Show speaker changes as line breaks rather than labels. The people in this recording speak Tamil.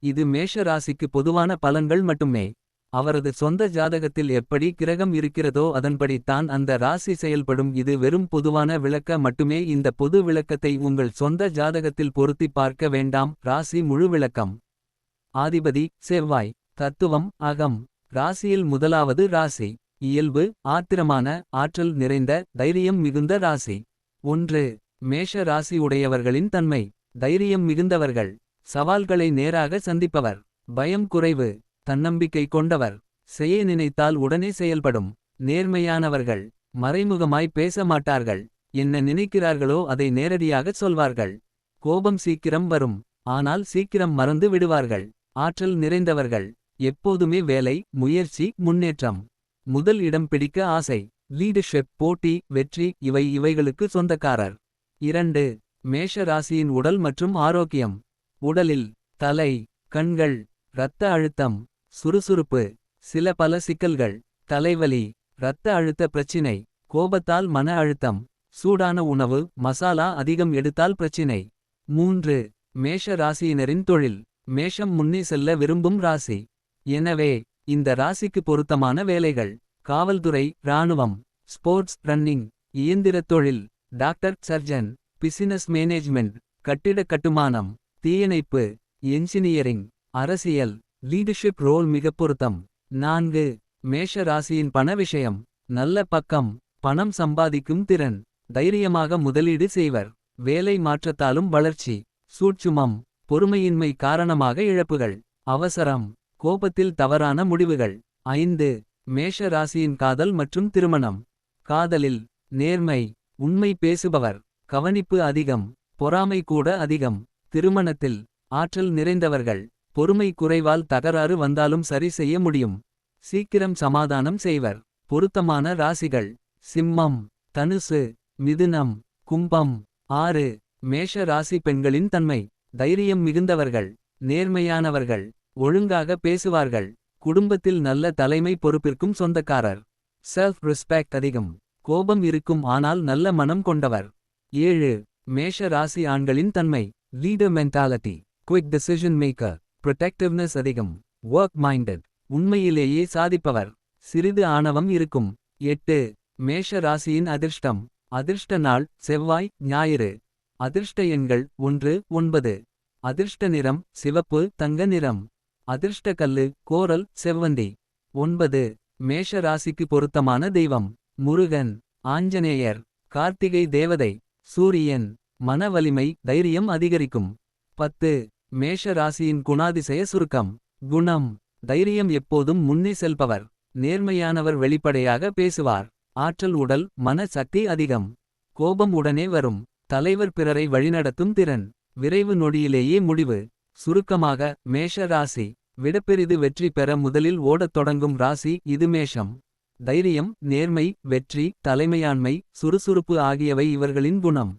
இது மேஷ ராசிக்கு பொதுவான பலன்கள் மட்டுமே. அவரது சொந்த ஜாதகத்தில் எப்படி கிரகம் இருக்கிறதோ அதன்படி தான் அந்த ராசி செயல்படும். இது வெறும் பொதுவான விளக்க மட்டுமே. இந்த பொது விளக்கத்தை உங்கள் சொந்த ஜாதகத்தில் பொருத்தி பார்க்க வேண்டாம். ராசி முழு விளக்கம். ஆதிபதி செவ்வாய். தத்துவம் அகம். ராசியில் முதலாவது ராசி. இயல்பு ஆத்திரமான ஆற்றல் நிறைந்த தைரியம் மிகுந்த ராசி. ஒன்று மேஷ ராசி உடையவர்களின் தன்மை. தைரியம் மிகுந்தவர்கள். சவால்களை நேராக சந்திப்பவர். பயம் குறைவு தன்னம்பிக்கை கொண்டவர். செய்ய நினைத்தால் உடனே செயல்படும். நேர்மையானவர்கள் மறைமுகமாய் பேச மாட்டார்கள். என்ன நினைக்கிறார்களோ அதை நேரடியாக சொல்வார்கள். கோபம் சீக்கிரம் வரும் ஆனால் சீக்கிரம் மறந்து விடுவார்கள். ஆற்றல் நிறைந்தவர்கள் எப்போதுமே வேலை முயற்சி முன்னேற்றம். முதல் இடம் பிடிக்க ஆசை லீடர்ஷிப் போட்டி வெற்றி இவை இவைகளுக்கு சொந்தக்காரர். இரண்டு மேஷ ராசியின் உடல் மற்றும் ஆரோக்கியம். உடலில் தலை கண்கள் இரத்த அழுத்தம் சுறுசுறுப்பு சில பல சிக்கல்கள் தலைவலி இரத்த அழுத்த பிரச்சினை கோபத்தால் மன அழுத்தம் சூடான உணவு மசாலா அதிகம் எடுத்தால் பிரச்சினை. மூன்று மேஷ ராசியினரின் தொழில் மேஷம் முன்னே செல்ல விரும்பும் ராசி. எனவே இந்த ராசிக்கு பொருத்தமான வேலைகள் காவல்துறை இராணுவம் ஸ்போர்ட்ஸ் ரன்னிங் இயந்திர தொழில் டாக்டர் சர்ஜன் பிசினஸ் மேனேஜ்மெண்ட் கட்டிடக் கட்டுமானம் தீயணைப்பு என்ஜினியரிங் அரசியல் லீடர்ஷிப் ரோல் மிக பொருத்தம். நான்கு மேஷ ராசியின் பண விஷயம் நல்ல பக்கம் பணம் சம்பாதிக்கும் திறன் தைரியமாக முதலீடு செய்வர் வேலை மாற்றத்தாலும் வளர்ச்சி சூட்சுமம் பொறுமையின்மை காரணமாக இழப்புகள் அவசரம் கோபத்தில் தவறான முடிவுகள். ஐந்து மேஷ ராசியின் காதல் மற்றும் திருமணம் காதலில் நேர்மை உண்மை பேசுபவர் கவனிப்பு அதிகம் பொறாமை கூட அதிகம். திருமணத்தில் ஆற்றல் நிறைந்தவர்கள் பொறுமை குறைவால் தகராறு வந்தாலும் சரி செய்ய முடியும். சீக்கிரம் சமாதானம் செய்வர். பொருத்தமான ராசிகள் சிம்மம் தனுசு மிதுனம் கும்பம் ஆறு மேஷ ராசி பெண்களின் தன்மை. தைரியம் மிகுந்தவர்கள் நேர்மையானவர்கள் ஒழுங்காக பேசுவார்கள். குடும்பத்தில் நல்ல தலைமை பொறுப்பிற்கும் சொந்தக்காரர். செல்ஃப் ரெஸ்பெக்ட் அதிகம். கோபம் இருக்கும் ஆனால் நல்ல மனம் கொண்டவர். ஏழு மேஷ ராசி ஆண்களின் தன்மை. Leader mentality quick decision maker protectiveness அதிகம் ஒர்க் மைண்டட் உண்மையிலேயே சாதிப்பவர் சிறிது ஆணவம் இருக்கும். எட்டு மேஷ ராசியின் அதிர்ஷ்டம் அதிர்ஷ்ட நாள் செவ்வாய் ஞாயிறு. அதிர்ஷ்ட எண்கள் ஒன்று ஒன்பது. அதிர்ஷ்ட நிறம் சிவப்பு தங்க நிறம். அதிர்ஷ்ட கல்லு கோரல் செவ்வந்தி. ஒன்பது மேஷ ராசிக்கு பொருத்தமான தெய்வம் முருகன் ஆஞ்சநேயர் கார்த்திகை தேவதை சூரியன். மன வலிமை தைரியம் அதிகரிக்கும். பத்து மேஷ ராசியின் குணாதிசய சுருக்கம். குணம் தைரியம் எப்போதும் முன்னே செல்பவர். நேர்மையானவர் வெளிப்படையாக பேசுவார். ஆற்றல் உடல் மன சக்தி அதிகம். கோபம் உடனே வரும். தலைவர் பிறரை வழிநடத்தும் திறன். விரைவு நொடியிலேயே முடிவு. சுருக்கமாக மேஷ ராசி விடப்பெரிது வெற்றி பெற முதலில் ஓடத் தொடங்கும் ராசி இது மேஷம். தைரியம் நேர்மை வெற்றி தலைமையாண்மை சுறுசுறுப்பு ஆகியவை இவர்களின் குணம்.